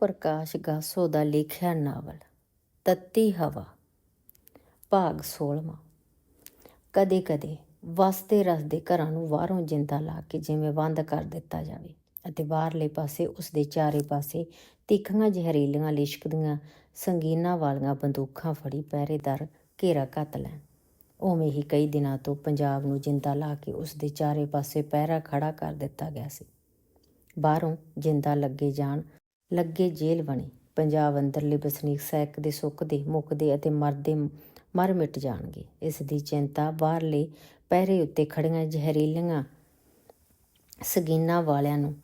ਪ੍ਰਕਾਸ਼ ਗਾਸੋ ਦਾ ਲਿਖਿਆ ਨਾਵਲ, ਤੱਤੀ ਹਵਾ, ਭਾਗ 16ਵਾਂ ਕਦੇ ਕਦੇ ਵਸਦੇ ਰਸਦੇ ਘਰਾਂ ਨੂੰ ਬਾਹਰੋਂ ਜਿੰਦਾ ਲਾ ਕੇ ਜਿਵੇਂ ਬੰਦ ਕਰ ਦਿੱਤਾ ਜਾਵੇ ਅਤੇ ਬਾਹਰਲੇ ਪਾਸੇ ਉਸ ਦੇ ਚਾਰੇ ਪਾਸੇ ਤਿੱਖੀਆਂ ਜ਼ਹਿਰੀਲੀਆਂ ਲਿਸ਼ਕਦੀਆਂ ਸੰਗੀਨਾਂ ਵਾਲੀਆਂ ਬੰਦੂਕਾਂ ਫੜੀ ਪਹਿਰੇਦਾਰ ਘੇਰਾ ਘੱਤ ਲੈਣ। ਉਵੇਂ ਹੀ ਕਈ ਦਿਨਾਂ ਤੋਂ ਪੰਜਾਬ ਨੂੰ ਜਿੰਦਾ ਲਾ ਕੇ ਉਸ ਦੇ ਚਾਰੇ ਪਾਸੇ ਪਹਿਰਾ ਖੜਾ ਕਰ ਦਿੱਤਾ ਗਿਆ ਸੀ। ਬਾਹਰੋਂ ਜਿੰਦਾ ਲੱਗੇ ਜਾਣ ਲੱਗੇ ਜੇਲ੍ਹ ਬਣੇ। ਪੰਜਾਬ ਅੰਦਰਲੇ ਵਸਨੀਕ ਸੈਕਦੇ ਸੁੱਕਦੇ ਮੁੱਕਦੇ ਅਤੇ ਮਰਦੇ ਮਰ ਮਿਟ ਜਾਣਗੇ। ਇਸ ਦੀ ਚਿੰਤਾ ਬਾਹਰਲੇ ਪਹਿਰੇ ਉੱਤੇ ਖੜੀਆਂ ਜ਼ਹਿਰੀਲੀਆਂ ਸਗੀਨਾਂ ਵਾਲਿਆਂ ਨੂੰ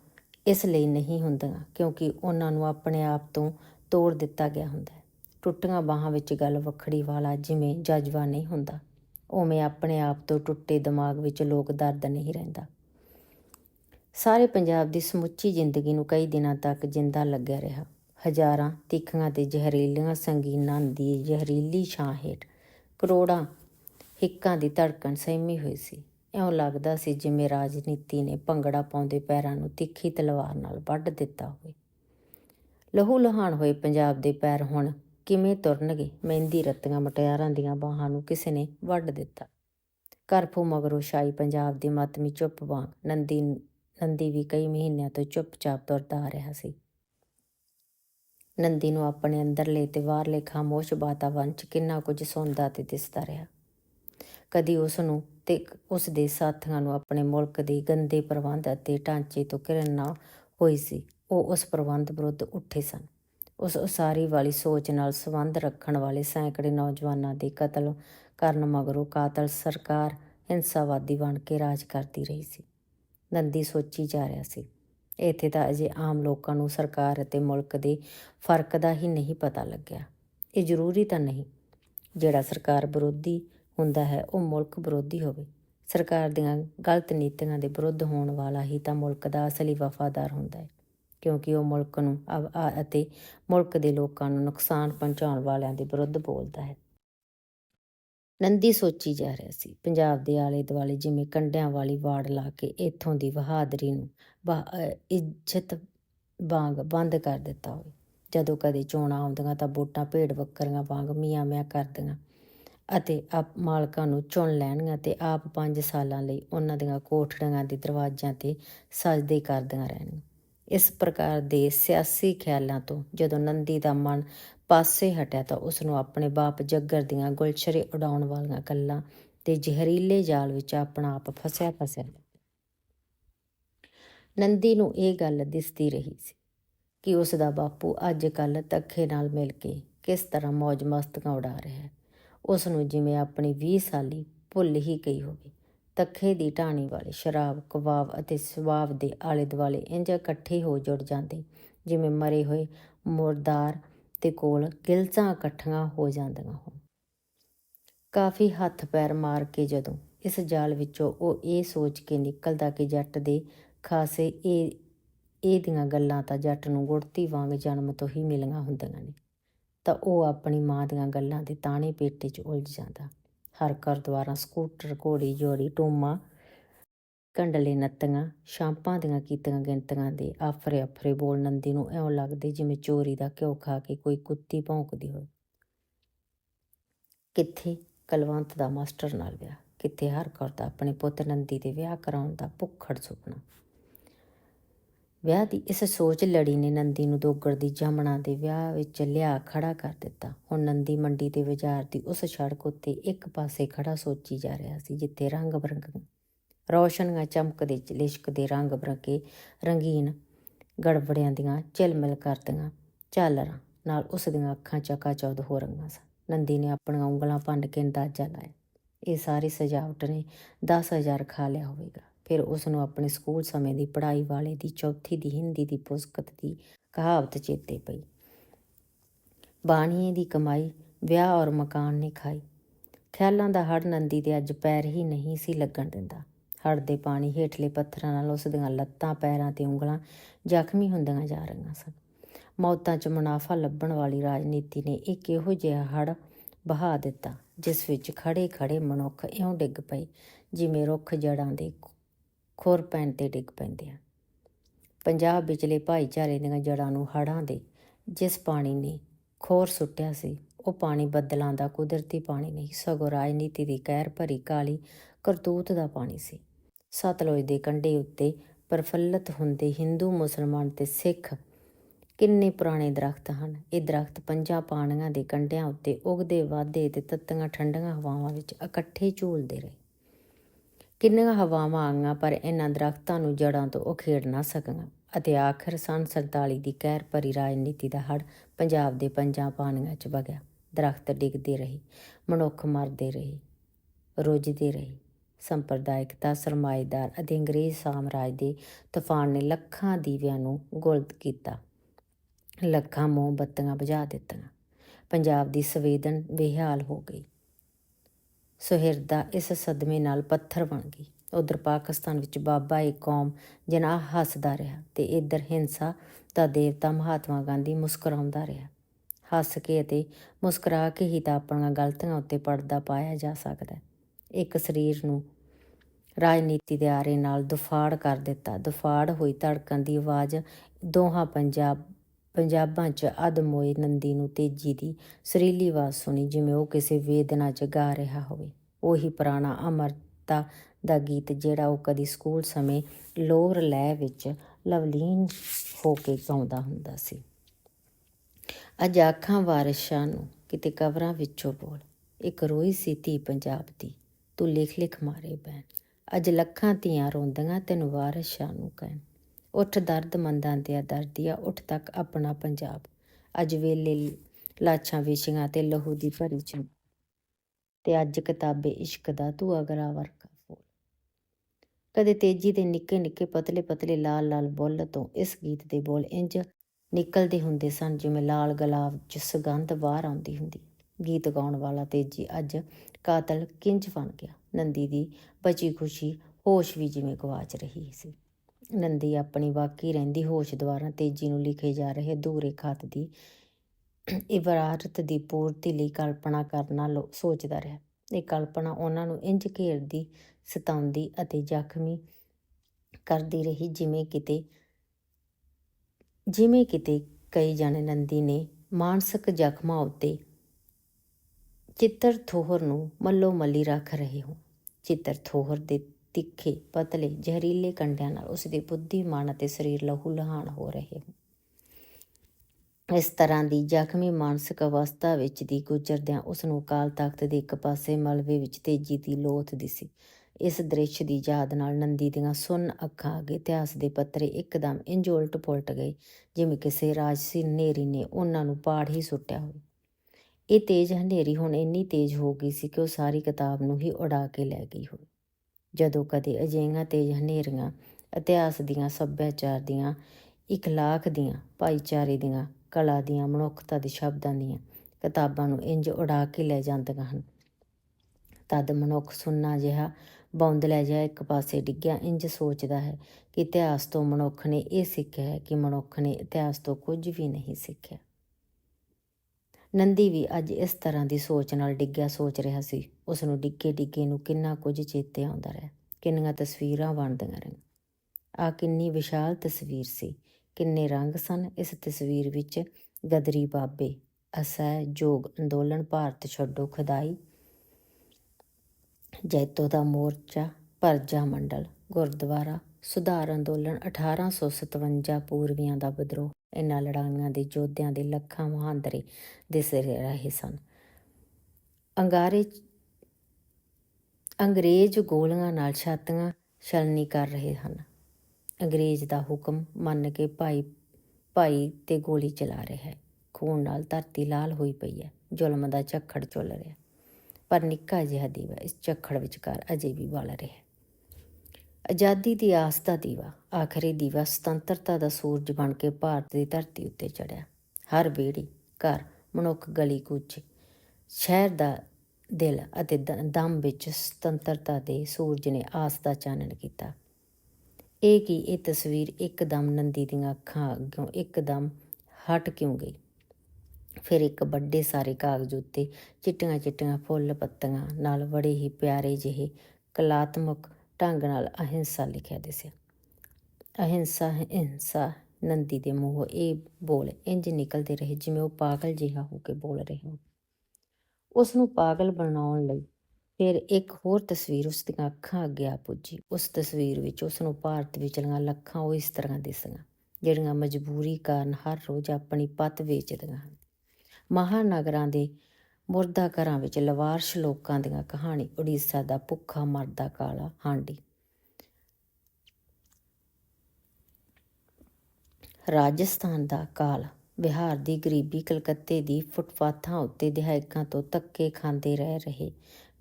ਇਸ ਲਈ ਨਹੀਂ ਹੁੰਦੀਆਂ, ਕਿਉਂਕਿ ਉਹਨਾਂ ਨੂੰ ਆਪਣੇ ਆਪ ਤੋਂ ਤੋੜ ਦਿੱਤਾ ਗਿਆ ਹੁੰਦਾ ਹੈ। ਟੁੱਟੀਆਂ ਬਾਹਾਂ ਵਿੱਚ ਗੱਲ ਵੱਖੜੀ ਵਾਲਾ ਜਿਵੇਂ ਜਜ਼ਬਾ ਨਹੀਂ ਹੁੰਦਾ, ਉਵੇਂ ਆਪਣੇ ਆਪ ਤੋਂ ਟੁੱਟੇ ਦਿਮਾਗ ਵਿੱਚ ਲੋਕ ਦਰਦ ਨਹੀਂ ਰਹਿੰਦਾ। ਸਾਰੇ ਪੰਜਾਬ ਦੀ ਸਮੁੱਚੀ ਜ਼ਿੰਦਗੀ ਨੂੰ ਕਈ ਦਿਨਾਂ ਤੱਕ ਜਿੰਦਾ ਲੱਗਿਆ ਰਿਹਾ। ਹਜ਼ਾਰਾਂ ਤਿੱਖੀਆਂ ਤੇ ਜ਼ਹਿਰੀਲੀਆਂ ਸੰਗੀਨਾਂ ਦੀ ਜ਼ਹਿਰੀਲੀ ਛਾਂ ਹੇਠ ਕਰੋੜਾਂ ਹਿੱਕਾਂ ਦੀ ਧੜਕਣ ਸਹਿਮੀ ਹੋਈ ਸੀ। ਇਉਂ ਲੱਗਦਾ ਸੀ ਜਿਵੇਂ ਰਾਜਨੀਤੀ ਨੇ ਭੰਗੜਾ ਪਾਉਂਦੇ ਪੈਰਾਂ ਨੂੰ ਤਿੱਖੀ ਤਲਵਾਰ ਨਾਲ ਵੱਢ ਦਿੱਤਾ ਹੋਵੇ। ਲਹੂ ਲਹਾਨ ਹੋਏ ਪੰਜਾਬ ਦੇ ਪੈਰ ਹੁਣ ਕਿਵੇਂ ਤੁਰਨਗੇ? ਮਹਿੰਦੀ ਰਤੀਆਂ ਮਟਿਆਰਾਂ ਦੀਆਂ ਬਾਹਾਂ ਨੂੰ ਕਿਸੇ ਨੇ ਵੱਢ ਦਿੱਤਾ। ਕਰਫੂ ਮਗਰੋਂ ਸ਼ਾਹੀ ਪੰਜਾਬ ਦੀ ਮਾਤਮੀ ਚੁੱਪ ਵਾਂਗ ਨੰਦੀ ਨੰਦੀ ਵੀ ਕਈ ਮਹੀਨਿਆਂ ਤੋਂ ਚੁੱਪਚਾਪ ਤੁਰਦਾ ਆ ਰਿਹਾ ਸੀ। ਨੰਦੀ ਨੂੰ ਆਪਣੇ ਅੰਦਰਲੇ ਤੇ ਬਾਹਰਲੇ ਖਾਮੋਸ਼ ਵਾਤਾਵਰਣ 'ਚ ਕਿੰਨਾ ਕੁਝ ਸੁਣਦਾ ਤੇ ਦਿਸਦਾ ਰਿਹਾ। ਕਦੀ ਉਸ ਨੂੰ ਤੇ ਉਸ ਦੇ ਸਾਥੀਆਂ ਨੂੰ ਆਪਣੇ ਮੁਲਕ ਦੇ ਗੰਦੇ ਪ੍ਰਬੰਧ ਅਤੇ ਢਾਂਚੇ ਤੋਂ ਘਿਰਨਾ ਹੋਈ ਸੀ। ਉਹ ਉਸ ਪ੍ਰਬੰਧ ਵਿਰੁੱਧ ਉੱਠੇ ਸਨ। ਉਸ ਉਸਾਰੀ ਵਾਲੀ ਸੋਚ ਨਾਲ ਸੰਬੰਧ ਰੱਖਣ ਵਾਲੇ ਸੈਂਕੜੇ ਨੌਜਵਾਨਾਂ ਦੇ ਕਤਲ ਕਰਨ ਮਗਰੋਂ ਕਾਤਲ ਸਰਕਾਰ ਹਿੰਸਾਵਾਦੀ ਬਣ ਕੇ ਰਾਜ ਕਰਦੀ ਰਹੀ ਸੀ। ਨੰਦੀ ਸੋਚੀ ਜਾ ਰਿਹਾ ਸੀ। ਇੱਥੇ ਤਾਂ ਅਜੇ ਆਮ ਲੋਕਾਂ ਨੂੰ ਸਰਕਾਰ ਅਤੇ ਮੁਲਕ ਦੇ ਫ਼ਰਕ ਦਾ ਹੀ ਨਹੀਂ ਪਤਾ ਲੱਗਿਆ। ਇਹ ਜ਼ਰੂਰੀ ਤਾਂ ਨਹੀਂ। ਜਿਹੜਾ ਸਰਕਾਰ ਵਿਰੋਧੀ ਹੁੰਦਾ ਹੈ, ਉਹ ਮੁਲਕ ਵਿਰੋਧੀ ਹੋਵੇ। ਸਰਕਾਰ ਦੀਆਂ ਗਲਤ ਨੀਤੀਆਂ ਦੇ ਵਿਰੁੱਧ ਹੋਣ ਵਾਲਾ ਹੀ ਤਾਂ ਮੁਲਕ ਦਾ ਅਸਲੀ ਵਫਾਦਾਰ ਹੁੰਦਾ ਹੈ। ਕਿਉਂਕਿ ਉਹ ਮੁਲਕ ਨੂੰ ਅਤੇ ਮੁਲਕ ਦੇ ਲੋਕਾਂ ਨੂੰ ਨੁਕਸਾਨ ਪਹੁੰਚਾਉਣ ਵਾਲਿਆਂ ਦੇ ਵਿਰੁੱਧ ਬੋਲਦਾ ਹੈ। ਨੰਦੀ ਸੋਚੀ ਜਾ ਰਿਹਾ ਸੀ। ਪੰਜਾਬ ਦੇ ਆਲੇ ਦੁਆਲੇ ਜਿਵੇਂ ਕੰਡਿਆਂ ਵਾਲੀ ਵਾੜ ਲਾ ਕੇ ਇੱਥੋਂ ਦੀ ਬਹਾਦਰੀ ਨੂੰ ਇੱਜ਼ਤ ਵਾਂਗ ਬੰਦ ਕਰ ਦਿੱਤਾ ਹੋਵੇ। ਜਦੋਂ ਕਦੇ ਚੋਣਾਂ ਆਉਂਦੀਆਂ ਤਾਂ ਵੋਟਾਂ ਭੇਡ ਬੱਕਰੀਆਂ ਵਾਂਗ ਮੀਆਂ ਮਿਆਂ ਕਰਦੀਆਂ ਅਤੇ ਆਪ ਮਾਲਕਾਂ ਨੂੰ ਚੁਣ ਲੈਣਗੀਆਂ ਤੇ ਆਪ 5 ਸਾਲਾਂ ਲਈ ਉਹਨਾਂ ਦੀਆਂ ਕੋਠੜੀਆਂ ਦੇ ਦਰਵਾਜ਼ਿਆਂ ਤੇ ਸਜਦੇ ਕਰਦੀਆਂ ਰਹਿਣਗੀਆਂ ਇਸ ਪ੍ਰਕਾਰ ਦੇ ਸਿਆਸੀ ਖਿਆਲਾਂ ਤੋਂ ਜਦੋਂ ਨੰਦੀ ਦਾ ਮਨ ਪਾਸੇ ਹਟਿਆ ਤਾਂ ਉਸ ਨੂੰ ਆਪਣੇ ਬਾਪ ਜੱਗਰ ਦੀਆਂ ਗੁਲਸ਼ਰੇ ਉਡਾਉਣ ਵਾਲੀਆਂ ਗੱਲਾਂ ਤੇ ਜ਼ਹਿਰੀਲੇ ਜਾਲ ਵਿੱਚ ਆਪਣਾ ਆਪ ਫਸਿਆ ਫਸਿਆ। ਨੰਦੀ ਨੂੰ ਇਹ ਗੱਲ ਦਿਸਦੀ ਰਹੀ ਸੀ ਕਿ ਉਸ ਦਾ ਬਾਪੂ ਅੱਜ ਕੱਲ ਤੱਖੇ ਨਾਲ ਮਿਲ ਕੇ ਕਿਸ ਤਰ੍ਹਾਂ ਮौज ਮਸਤੀਆਂ ਉਡਾ ਰਿਹਾ ਹੈ। ਉਸ ਨੂੰ ਜਿਵੇਂ ਆਪਣੀ 20 ਸਾਲੀ ਭੁੱਲ ਹੀ ਗਈ ਹੋਵੇ ਤੱਖੇ ਦੀ ਢਾਣੀ ਵਾਲੇ ਸ਼ਰਾਬ ਕਬਾਬ ਅਤੇ ਸਵਾਬ ਦੇ ਆਲੇ ਦੁਆਲੇ ਇੰਜ ਇਕੱਠੇ ਹੋ ਜੁੜ ਜਾਂਦੇ ਜਿਵੇਂ ਮਰੇ ਹੋਏ ਮੁਰਦਾਰ ਤੇ ਕੋਲ ਗਿਲਜ਼ਾਂ ਇਕੱਠੀਆਂ ਹੋ ਜਾਂਦੀਆਂ ਹੋਣ। ਕਾਫੀ ਹੱਥ ਪੈਰ ਮਾਰ ਕੇ ਜਦੋਂ ਇਸ ਜਾਲ ਵਿੱਚੋਂ ਉਹ ਇਹ ਸੋਚ ਕੇ ਨਿਕਲਦਾ ਕਿ ਜੱਟ ਦੇ ਖਾਸੇ ਇਹ ਇਹ ਦੀਆਂ ਗੱਲਾਂ ਤਾਂ ਜੱਟ ਨੂੰ ਗੁੜਤੀ ਵਾਂਗ ਜਨਮ ਤੋਂ ਹੀ ਮਿਲੀਆਂ ਹੁੰਦੀਆਂ ਨੇ, ਤਾਂ ਉਹ ਆਪਣੀ ਮਾਂ ਦੀਆਂ ਗੱਲਾਂ ਦੇ ਤਾਣੇ ਪੇਟੇ 'ਚ ਉਲਝ ਜਾਂਦਾ। ਹਰ ਘਰ ਦੁਆਰਾ ਸਕੂਟਰ ਘੋੜੀ ਜੋੜੀ ਟੂਮਾ ਕੰਡਲੇ ਨੱਤੀਆਂ ਛਾਂਪਾਂ ਦੀਆਂ ਕੀਤੀਆਂ ਗਿਣਤੀਆਂ ਦੇ ਆਫਰੇ ਆਫਰੇ ਬੋਲ ਨੰਦੀ ਨੂੰ ਐਉਂ ਲੱਗਦੇ ਜਿਵੇਂ ਚੋਰੀ ਦਾ ਘਿਓ ਖਾ ਕੇ ਕੋਈ ਕੁੱਤੀ ਭੌਂਕਦੀ ਹੋਵੇ। ਕਿੱਥੇ ਕਲਵੰਤ ਦਾ ਮਾਸਟਰ ਨਾਲ ਵਿਆਹ, ਕਿੱਥੇ ਹਰ ਘਰ ਦਾ ਆਪਣੇ ਪੁੱਤ ਨੰਦੀ ਦੇ ਵਿਆਹ ਕਰਾਉਣ ਦਾ ਭੁੱਖੜ ਸੁਪਨਾ। ਵਿਆਹ ਦੀ ਇਸ ਸੋਚ ਲੜੀ ਨੇ ਨੰਦੀ ਨੂੰ ਦੋਗੜ ਦੀ ਜਾਮਣਾ ਦੇ ਵਿਆਹ ਵਿੱਚ ਲਿਆ ਖੜਾ ਕਰ ਦਿੱਤਾ। ਹੁਣ ਨੰਦੀ ਮੰਡੀ ਦੇ ਬਾਜ਼ਾਰ ਦੀ ਉਸ ਸੜਕ ਉੱਤੇ ਇੱਕ ਪਾਸੇ ਖੜਾ ਸੋਚੀ ਜਾ ਰਿਹਾ ਸੀ ਜਿੱਥੇ ਰੰਗ ਬਰੰਗ ਰੌਸ਼ਨੀਆਂ ਚਮਕਦੇ, ਲਿਸ਼ਕਦੇ ਰੰਗ ਬਰੰਗੇ ਰੰਗੀਨ ਗੜਬੜਿਆਂ ਦੀਆਂ ਝਿਲਮਿਲ ਕਰਦੀਆਂ ਝਾਲਰਾਂ ਨਾਲ ਉਸ ਦੀਆਂ ਅੱਖਾਂ ਚਕਾ ਚੌਦ ਹੋ ਰਹੀਆਂ ਸਨ। ਨੰਦੀ ਨੇ ਆਪਣੀਆਂ ਉਂਗਲਾਂ ਭੰਨ ਕੇ ਅੰਦਾਜ਼ਾ ਲਾਇਆ, ਇਹ ਸਾਰੀ ਸਜਾਵਟ ਨੇ 10000 ਖਾ ਲਿਆ ਹੋਵੇਗਾ। ਫਿਰ ਉਸ ਨੂੰ ਆਪਣੇ ਸਕੂਲ ਸਮੇਂ ਦੀ ਪੜ੍ਹਾਈ ਵਾਲੇ ਦੀ ਚੌਥੀ ਦੀ, ਹਿੰਦੀ ਦੀ ਪੁਸਤਕ ਦੀ ਕਹਾਵਤ ਚੇਤੇ ਪਈ। ਬਾਣੀਏ ਦੀ ਕਮਾਈ, ਵਿਆਹ ਔਰ ਮਕਾਨ ਨੇ ਖਾਈ। ਖਿਆਲਾਂ ਦਾ ਹੜ ਨੰਦੀ ਦੇ ਅੱਜ ਪੈਰ ਹੀ ਨਹੀਂ ਸੀ ਲੱਗਣ ਦਿੰਦਾ। ਹੜ ਦੇ ਪਾਣੀ ਹੇਠਲੇ ਪੱਥਰਾਂ ਨਾਲ ਉਸ ਦੀਆਂ ਲੱਤਾਂ, ਪੈਰਾਂ ਤੇ ਉਂਗਲਾਂ ਜ਼ਖਮੀ ਹੁੰਦੀਆਂ ਜਾ ਰਹੀਆਂ ਸਨ। ਮੌਤਾਂ 'ਚ ਮੁਨਾਫਾ ਲੱਭਣ ਵਾਲੀ ਰਾਜਨੀਤੀ ਨੇ ਇੱਕ ਇਹੋ ਜਿਹਾ ਹੜ ਬਹਾ ਦਿੱਤਾ, ਜਿਸ ਵਿੱਚ ਖੜੇ ਖੜੇ ਮਨੁੱਖ ਇਉਂ ਡਿੱਗ ਪਏ, ਜਿਵੇਂ ਰੁੱਖ ਜੜਾਂ ਦੇ ਖੁਰ ਪੈਣ ਤੇ ਡਿੱਗ ਪੈਂਦੇ ਆ ਪੰਜਾਬ ਵਿਚਲੇ ਭਾਈਚਾਰੇ ਦੀਆਂ ਜੜਾਂ ਨੂੰ ਹੜਾਂ ਦੇ, ਜਿਸ ਪਾਣੀ ਨੇ ਖੋਰ ਸੁੱਟਿਆ ਸੀ, ਉਹ ਪਾਣੀ ਬੱਦਲਾਂ ਦਾ ਕੁਦਰਤੀ ਪਾਣੀ ਨਹੀਂ, ਸਗੋਂ ਰਾਜਨੀਤੀ ਦੀ ਕਹਿਰ ਭਰੀ ਕਾਲੀ ਕਰਤੂਤ ਦਾ ਪਾਣੀ ਸੀ। ਸਤਲੁਜ ਦੇ ਕੰਢੇ ਉੱਤੇ ਪ੍ਰਫੁੱਲਤ ਹੁੰਦੇ ਹਿੰਦੂ, ਮੁਸਲਮਾਨ ਤੇ ਸਿੱਖ ਕਿੰਨੇ ਪੁਰਾਣੇ ਦਰਖਤ ਹਨ। ਇਹ ਦਰਖਤ ਪੰਜਾਂ ਪਾਣੀਆਂ ਦੇ ਕੰਢਿਆਂ ਉੱਤੇ ਉਗਦੇ ਵਾਧੇ ਤੇ ਤੱਤੀਆਂ ਠੰਡੀਆਂ ਹਵਾਵਾਂ ਵਿੱਚ ਇਕੱਠੇ ਝੂਲਦੇ ਰਹੇ। ਕਿੰਨੀਆਂ ਹਵਾਵਾਂ ਆਈਆਂ, ਪਰ ਇਹਨਾਂ ਦਰਖਤਾਂ ਨੂੰ ਜੜਾਂ ਤੋਂ ਉਖੇੜ ਨਾ ਸਕੀਆਂ ਅਤੇ ਆਖਰ ਸੰਨ 47 ਦੀ ਕਹਿਰ ਭਰੀ ਰਾਜਨੀਤੀ ਦਾ ਹੜ ਪੰਜਾਬ ਦੇ ਪੰਜਾਂ ਪਾਣੀਆਂ 'ਚ ਵਗਿਆ। ਦਰਖਤ ਡਿੱਗਦੇ ਰਹੇ, ਮਨੁੱਖ ਮਰਦੇ ਰਹੇ, ਰੁੱਝਦੇ ਰਹੇ। ਸੰਪਰਦਾਇਕਤਾ ਸਰਮਾਏਦਾਰ ਅਤੇ ਅੰਗਰੇਜ਼ ਸਾਮਰਾਜ ਦੇ ਤੂਫਾਨ ਨੇ ਲੱਖਾਂ ਦੀਵਿਆਂ ਨੂੰ ਗੁਲਤ ਕੀਤਾ। ਲੱਖਾਂ ਮੋਮਬੱਤੀਆਂ ਬੁਝਾ ਦਿੱਤੀਆਂ। ਪੰਜਾਬ ਦੀ ਸੰਵੇਦਨ ਬੇਹਾਲ ਹੋ ਗਈ। ਸੁਹਿਰਦਾ ਇਸ ਸਦਮੇ ਨਾਲ ਪੱਥਰ ਬਣ ਗਈ। ਉਧਰ ਪਾਕਿਸਤਾਨ ਵਿੱਚ ਬਾਬਾ ਏ ਕੌਮ ਜਨਾਹ ਹੱਸਦਾ ਰਿਹਾ ਤੇ ਇਧਰ ਹਿੰਸਾ ਦਾ ਦੇਵਤਾ ਮਹਾਤਮਾ ਗਾਂਧੀ ਮੁਸਕਰਾਉਂਦਾ ਰਿਹਾ। ਹੱਸ ਕੇ ਅਤੇ ਮੁਸਕਰਾ ਕੇ ਹੀ ਤਾਂ ਆਪਣੀਆਂ ਗਲਤੀਆਂ ਉੱਤੇ ਪਰਦਾ ਪਾਇਆ ਜਾ ਸਕਦਾ ਹੈ। ਇੱਕ ਸਰੀਰ ਨੂੰ ਰਾਜਨੀਤੀ ਦੇ ਆਰੇ ਨਾਲ ਦੁਫਾੜ ਕਰ ਦਿੱਤਾ। ਦੁਫਾੜ ਹੋਈ ਧੜਕਣ ਦੀ ਆਵਾਜ਼ ਦੋਹਾਂ ਪੰਜਾਬ, ਪੰਜਾਬਾਂ 'ਚ ਅਦਮੋਏ ਨੰਦੀ ਨੂੰ ਤੇਜੀ ਦੀ ਸੁਰੀਲੀ ਆਵਾਜ਼ ਸੁਣੀ, ਜਿਵੇਂ ਉਹ ਕਿਸੇ ਵੇਦਨਾ 'ਚ ਗਾ ਰਿਹਾ ਹੋਵੇ। ਉਹੀ ਪੁਰਾਣਾ ਅਮਰਤਾ ਦਾ ਗੀਤ, ਜਿਹੜਾ ਉਹ ਕਦੀ ਸਕੂਲ ਸਮੇਂ ਲੋਰ ਲੈ ਵਿੱਚ ਲਵਲੀਨ ਹੋ ਕੇ ਗਾਉਂਦਾ ਹੁੰਦਾ ਸੀ। ਅੱਜ ਆਖਾਂ ਵਾਰਿਸ਼ਾਂ ਨੂੰ ਕਿਤੇ ਕਵਰਾਂ ਵਿੱਚੋਂ ਬੋਲ। ਇੱਕ ਰੋਈ ਸੀ ਧੀ ਪੰਜਾਬ ਦੀ। ਤੂੰ ਲਿਖ ਲਿਖ ਮਾਰੇ ਬੈਨ। ਅੱਜ ਲੱਖਾਂ ਧੀਆਂ ਰੋਂਦੀਆਂ, ਤੈਨੂੰ ਵਾਰਿਸ਼ਾਂ ਨੂੰ ਕਹਿਣ। ਉੱਠ ਦਰਦ ਮੰਦਾਂ ਤੇ ਦਰਦੀਆ, ਉੱਠ ਤੱਕ ਆਪਣਾ ਪੰਜਾਬ। ਅੱਜ ਵੇਲੇ ਲਾਛਾਂ ਵਿਛੀਆਂ ਤੇ ਲਹੂ ਦੀ ਭਰੀ ਚ ਤੇ ਅੱਜ ਕਿਤਾਬੇ ਇਸ਼ਕ ਦਾ, ਤੂੰ ਅਗਰਾ ਵਰਕਾ ਫੋਲ। ਕਦੇ ਤੇਜੀ ਦੇ ਨਿੱਕੇ ਨਿੱਕੇ ਪਤਲੇ ਪਤਲੇ ਲਾਲ ਲਾਲ ਬੁੱਲ ਤੋਂ ਇਸ ਗੀਤ ਦੇ ਬੋਲ ਇੰਜ ਨਿਕਲਦੇ ਹੁੰਦੇ ਸਨ, ਜਿਵੇਂ ਲਾਲ ਗੁਲਾਬ ਚ ਸੁਗੰਧ ਬਾਹਰ ਆਉਂਦੀ ਹੁੰਦੀ। ਗੀਤ ਗਾਉਣ ਵਾਲਾ ਤੇਜੀ ਅੱਜ ਕਾਤਲ ਕਿੰਜ ਬਣ ਗਿਆ। ਨੰਦੀ ਦੀ ਬਚੀ ਖੁਸ਼ੀ ਹੋਸ਼ ਵੀ ਜਿਵੇਂ ਗਵਾਚ ਰਹੀ ਸੀ। ਨੰਦੀ ਆਪਣੀ ਬਾਕੀ ਰਹਿੰਦੀ ਹੋਸ਼ ਦੁਆਰਾ ਤੇਜੀ ਨੂੰ ਲਿਖੇ ਜਾ ਰਹੇ ਅਧੂਰੇ ਖਤ ਦੀ ਇਬਾਰਤ ਦੀ ਪੂਰਤੀ ਲਈ ਕਲਪਨਾ ਕਰਨਾ ਲੋ- ਸੋਚਦਾ ਰਿਹਾ। ਇਹ ਕਲਪਨਾ ਉਹਨਾਂ ਨੂੰ ਇੰਜ ਘੇਰਦੀ, ਸਤਾਉਂਦੀ ਅਤੇ ਜ਼ਖਮੀ ਕਰਦੀ ਰਹੀ ਜਿਵੇਂ ਕਿਤੇ ਜਿਵੇਂ ਕਿਤੇ ਕਈ ਜਾਣੇ ਨੰਦੀ ਨੇ ਮਾਨਸਿਕ ਜ਼ਖਮਾਂ ਉੱਤੇ ਚਿੱਤਰ ਥੋਹਰ ਨੂੰ ਮੱਲੋ ਮੱਲੀ ਰੱਖ ਰਹੇ ਹੋ। ਚਿੱਤਰ ਥੋਹਰ ਦੇ ਤਿੱਖੇ ਪਤਲੇ ਜ਼ਹਿਰੀਲੇ ਕੰਡਿਆਂ ਨਾਲ ਉਸ ਦੀ ਬੁੱਧੀ ਮਨ ਅਤੇ ਸਰੀਰ ਲਹੂ ਲਹਾਨ ਹੋ ਰਹੇ ਹੋ। ਇਸ ਤਰ੍ਹਾਂ ਦੀ ਜ਼ਖਮੀ ਮਾਨਸਿਕ ਅਵਸਥਾ ਵਿੱਚ ਦੀ ਗੁਜ਼ਰਦਿਆਂ ਉਸ ਨੂੰ ਕਾਲ ਤਖਤ ਦੇ ਇੱਕ ਪਾਸੇ ਮਲਵੇ ਵਿੱਚ ਤੇਜੀ ਦੀ ਲੋਥ ਦਿਸੀ। ਇਸ ਦ੍ਰਿਸ਼ ਦੀ ਯਾਦ ਨਾਲ ਨੰਦੀ ਦੀਆਂ ਸੁੰਨ ਅੱਖਾਂ ਅੱਗੇ ਇਤਿਹਾਸ ਦੇ ਪੱਤਰੇ ਇੱਕਦਮ ਇੰਜ ਉਲਟ ਪੁਲਟ ਗਏ, ਜਿਵੇਂ ਕਿਸੇ ਰਾਜਸੀ ਨੇਰੀ ਨੇ ਉਹਨਾਂ ਨੂੰ ਪਾੜ ਹੀ ਸੁੱਟਿਆ ਹੋਵੇ। ਇਹ ਤੇਜ਼ ਹਨੇਰੀ ਹੁਣ ਇੰਨੀ ਤੇਜ਼ ਹੋ ਗਈ ਸੀ ਕਿ ਉਹ ਸਾਰੀ ਕਿਤਾਬ ਨੂੰ ਹੀ ਉਡਾ ਕੇ ਲੈ ਗਈ ਹੋਵੇ ਜਦੋਂ ਕਦੇ ਅਜਿਹੀਆਂ ਤੇਜ਼ ਹਨੇਰੀਆਂ, ਇਤਿਹਾਸ ਦੀਆਂ, ਸੱਭਿਆਚਾਰ ਦੀਆਂ ਇਖਲਾਕ ਦੀਆਂ, ਭਾਈਚਾਰੇ ਦੀਆਂ, ਕਲਾ ਦੀਆਂ, ਮਨੁੱਖਤਾ ਦੇ ਸ਼ਬਦਾਂ ਦੀਆਂ ਕਿਤਾਬਾਂ ਨੂੰ ਇੰਜ ਉਡਾ ਕੇ ਲੈ ਜਾਂਦੀਆਂ ਹਨ। ਤਦ ਮਨੁੱਖ ਸੁੰਨਾ ਜਿਹਾ ਬੌਂਦਲਾ ਜਿਹਾ ਇੱਕ ਪਾਸੇ ਡਿੱਗਿਆ, ਇੰਜ ਸੋਚਦਾ ਹੈ ਕਿ ਇਤਿਹਾਸ ਤੋਂ ਮਨੁੱਖ ਨੇ ਇਹ ਸਿੱਖਿਆ ਹੈ ਕਿ ਮਨੁੱਖ ਨੇ ਇਤਿਹਾਸ ਤੋਂ ਕੁਝ ਵੀ ਨਹੀਂ ਸਿੱਖਿਆ। ਨੰਦੀ ਵੀ ਅੱਜ ਇਸ ਤਰ੍ਹਾਂ ਦੀ ਸੋਚ ਨਾਲ ਡਿੱਗਿਆ ਸੋਚ ਰਿਹਾ ਸੀ। ਉਸ ਨੂੰ ਡਿੱਗੇ ਡਿੱਗੇ ਨੂੰ ਕਿੰਨਾ ਕੁਝ ਚੇਤੇ ਆਉਂਦਾ ਰਿਹਾ। ਕਿੰਨੀਆਂ ਤਸਵੀਰਾਂ ਬਣਦੀਆਂ ਰਹੀਆਂ। ਆ ਕਿੰਨੀ ਵਿਸ਼ਾਲ ਤਸਵੀਰ ਸੀ। ਕਿੰਨੇ ਰੰਗ ਸਨ ਇਸ ਤਸਵੀਰ ਵਿੱਚ। ਗਦਰੀ ਬਾਬੇ ਅਸਹਿਯੋਗ ਅੰਦੋਲਨ, ਭਾਰਤ ਛੱਡੋ, ਖੁਦਾਈ, ਜੈਤੋ ਦਾ ਮੋਰਚਾ, ਪਰਜਾ ਮੰਡਲ, ਗੁਰਦੁਆਰਾ, ਸੁਧਾਰ ਅੰਦੋਲਨ 1857 ਪੂਰਵੀਆਂ ਦਾ ਵਿਦਰੋਹ। ਇਹਨਾਂ ਲੜਾਈਆਂ ਦੇ ਯੋਧਿਆਂ ਦੇ ਲੱਖਾਂ ਮਹਾਂਦਰੇ ਦਿਸ ਰਹੇ ਸਨ। ਅੰਗਾਰੇ ਅੰਗਰੇਜ਼ ਗੋਲੀਆਂ ਨਾਲ ਛਾਤੀਆਂ ਛਲਨੀ ਕਰ ਰਹੇ ਹਨ। ਅੰਗਰੇਜ਼ ਦਾ ਹੁਕਮ ਮੰਨ ਕੇ ਭਾਈ ਭਾਈ ਤੇ ਗੋਲੀ ਚਲਾ ਰਿਹਾ ਹੈ। ਖੂਨ ਨਾਲ ਧਰਤੀ ਲਾਲ ਹੋਈ ਪਈ ਹੈ। ਜ਼ੁਲਮ ਦਾ ਝੱਖੜ ਚੁੱਲ ਰਿਹਾ ਪਰ ਨਿੱਕਾ ਜਿਹਾ ਦੀਵਾ ਇਸ ਝੱਖੜ ਵਿਚਕਾਰ ਅਜੇ ਵੀ ਬਲ ਰਿਹਾ ਆਜ਼ਾਦੀ ਦੀ ਆਸ ਦਾ ਦੀਵਾ, ਆਖਰੀ ਦੀਵਾ ਸੁਤੰਤਰਤਾ ਦਾ ਸੂਰਜ ਬਣ ਕੇ ਭਾਰਤ ਦੀ ਧਰਤੀ ਉੱਤੇ ਚੜਿਆ ਹਰ ਬੇੜੀ, ਘਰ, ਮਨੁੱਖ, ਗਲੀ, ਕੂਚੇ, ਸ਼ਹਿਰ ਦਾ ਦਿਲ ਅਤੇ ਦਮ ਵਿੱਚ ਸੁਤੰਤਰਤਾ ਦੇ ਸੂਰਜ ਨੇ ਆਸ ਦਾ ਚਾਨਣ ਕੀਤਾ। ਇਹ ਕੀ ਇਹ ਤਸਵੀਰ ਇੱਕਦਮ ਨੰਦੀ ਦੀਆਂ ਅੱਖਾਂ ਅੱਗੋਂ ਇੱਕਦਮ ਹਟ ਕਿਉਂ ਗਈ? ਫਿਰ ਇੱਕ ਵੱਡੇ ਸਾਰੇ ਕਾਗਜ਼ ਉੱਤੇ ਚਿੱਟੀਆਂ ਚਿੱਟੀਆਂ ਫੁੱਲ ਪੱਤੀਆਂ ਨਾਲ ਬੜੇ ਹੀ ਪਿਆਰੇ ਜਿਹੇ ਕਲਾਤਮਕ ਢੰਗ ਨਾਲ ਅਹਿੰਸਾ ਲਿਖਿਆ ਦਿਸਿਆ ਅਹਿੰਸਾ ਹੈ ਨੰਦੀ ਦੇ ਮੂੰਹੋਂ, ਇਹ ਬੋਲ ਇੰਜ ਨਿਕਲਦੇ ਰਹੇ ਜਿਵੇਂ ਉਹ ਪਾਗਲ ਜਿਹਾ ਹੋ ਕੇ ਬੋਲ ਰਿਹਾ ਹੋ। ਉਸ ਨੂੰ ਪਾਗਲ ਬਣਾਉਣ ਲਈ ਫਿਰ ਇੱਕ ਹੋਰ ਤਸਵੀਰ ਉਸ ਦੀਆਂ ਅੱਖਾਂ ਅੱਗੇ ਆ ਪੁੱਜੀ। ਉਸ ਤਸਵੀਰ ਵਿੱਚ ਉਸ ਨੂੰ ਭਾਰਤ ਵਿਚਲੀਆਂ ਲੱਖਾਂ ਉਹ ਇਸ ਤਰ੍ਹਾਂ ਦਿਸੀਆਂ, ਜਿਹੜੀਆਂ ਮਜਬੂਰੀ ਕਾਰਨ ਹਰ ਰੋਜ਼ ਆਪਣੀ ਪਤ ਵੇਚਦੀਆਂ ਹਨ। ਮਹਾਨਗਰਾਂ ਦੇ ਮੁਰਦਾ ਘਰਾਂ ਵਿੱਚ ਲਵਾਰਸ਼ ਲੋਕਾਂ ਦੀਆਂ ਕਹਾਣੀ, ਉੜੀਸਾ ਦਾ ਭੁੱਖਾ ਮਰਦਾ ਕਾਲਾ ਹਾਂਡੀ। ਰਾਜਸਥਾਨ ਦਾ ਕਾਲ, ਬਿਹਾਰ ਦੀ ਗਰੀਬੀ ਕਲਕੱਤੇ ਦੀ ਫੁੱਟਪਾਥਾਂ ਉੱਤੇ ਦਿਹਾਇਕਾਂ ਤੋਂ ਧੱਕੇ ਖਾਂਦੇ ਰਹਿ ਰਹੇ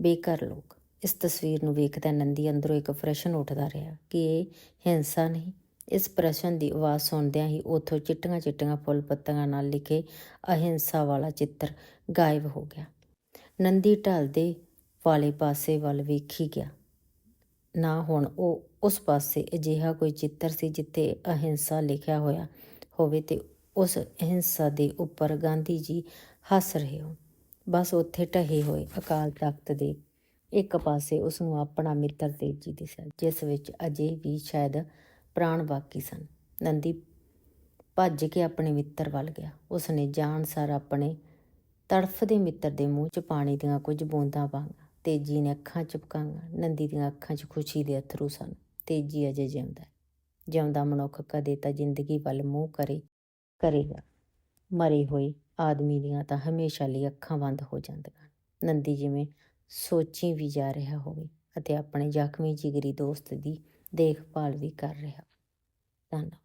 ਬੇਘਰ ਲੋਕ। ਇਸ ਤਸਵੀਰ ਨੂੰ ਵੇਖਦਾ ਨੰਦੀ ਅੰਦਰੋਂ ਇੱਕ ਪ੍ਰਸ਼ਨ ਉੱਠਦਾ ਰਿਹਾ ਕਿ ਇਹ ਹਿੰਸਾ ਨਹੀਂ ਇਸ ਪ੍ਰਸ਼ਨ ਦੀ ਆਵਾਜ਼ ਸੁਣਦਿਆਂ ਹੀ ਉਥੋਂ ਚਿੱਟੀਆਂ ਚਿੱਟੀਆਂ ਫੁੱਲ ਪੱਤੀਆਂ ਨਾਲ ਲਿਖੇ ਅਹਿੰਸਾ ਵਾਲਾ ਚਿੱਤਰ ਗਾਇਬ ਹੋ ਗਿਆ। ਨੰਦੀ ਢਲਦੇ ਵਾਲੇ ਪਾਸੇ ਵੱਲ ਵੇਖੀ ਗਿਆ। ਨਾ ਹੁਣ ਉਹ ਉਸ ਪਾਸੇ ਅਜਿਹਾ ਕੋਈ ਚਿੱਤਰ ਸੀ ਜਿੱਥੇ ਅਹਿੰਸਾ ਲਿਖਿਆ ਹੋਇਆ ਹੋਵੇ ਤੇ ਉਸ ਅਹਿੰਸਾ ਦੇ ਉੱਪਰ ਗਾਂਧੀ ਜੀ ਹੱਸ ਰਹੇ ਹੋ ਬਸ ਉੱਥੇ ਢਹੇ ਹੋਏ ਅਕਾਲ ਤਖਤ ਦੇ ਇੱਕ ਪਾਸੇ ਉਸ ਨੂੰ ਆਪਣਾ ਮਿੱਤਰ ਤੇਜੀ ਦਿਸਿਆ ਜਿਸ ਵਿੱਚ ਅਜੇ ਵੀ ਸ਼ਾਇਦ ਪ੍ਰਾਣ ਬਾਕੀ ਸਨ। ਨੰਦੀ ਭੱਜ ਕੇ ਆਪਣੇ ਮਿੱਤਰ ਵੱਲ ਗਿਆ। ਉਸ ਨੇ ਜਾਣ ਸਾਰ ਆਪਣੇ ਤੜਫਦੇ ਮਿੱਤਰ ਦੇ ਮੂੰਹ 'ਚ ਪਾਣੀ ਦੀਆਂ ਕੁਝ ਬੂੰਦਾਂ ਪਾਈਆਂ। ਤੇਜੀ ਨੇ ਅੱਖਾਂ ਚੁਪਕਾਈਆਂ। ਨੰਦੀ ਦੀਆਂ ਅੱਖਾਂ 'ਚ ਖੁਸ਼ੀ ਦੇ ਅਥਰੂ ਸਨ। ਤੇਜੀ ਅਜੇ ਜਿਉਂਦਾ ਜਿਉਂਦਾ ਮਨੁੱਖ ਕਦੇ ਤਾਂ ਜ਼ਿੰਦਗੀ ਵੱਲ ਮੂੰਹ ਕਰੇ, ਕਰੇਗਾ। ਮਰੇ ਹੋਏ ਆਦਮੀ ਦੀਆਂ ਤਾਂ ਹਮੇਸ਼ਾ ਲਈ ਅੱਖਾਂ ਬੰਦ ਹੋ ਜਾਂਦੀਆਂ ਨੰਦੀ ਜਿਵੇਂ ਸੋਚੀ ਵੀ ਜਾ ਰਿਹਾ ਹੋਵੇ ਅਤੇ ਆਪਣੇ ਜ਼ਖਮੀ ਜਿਗਰੀ ਦੋਸਤ ਦੀ ਦੇਖਭਾਲ ਵੀ ਕਰ ਰਿਹਾ। ਧੰਨਵਾਦ।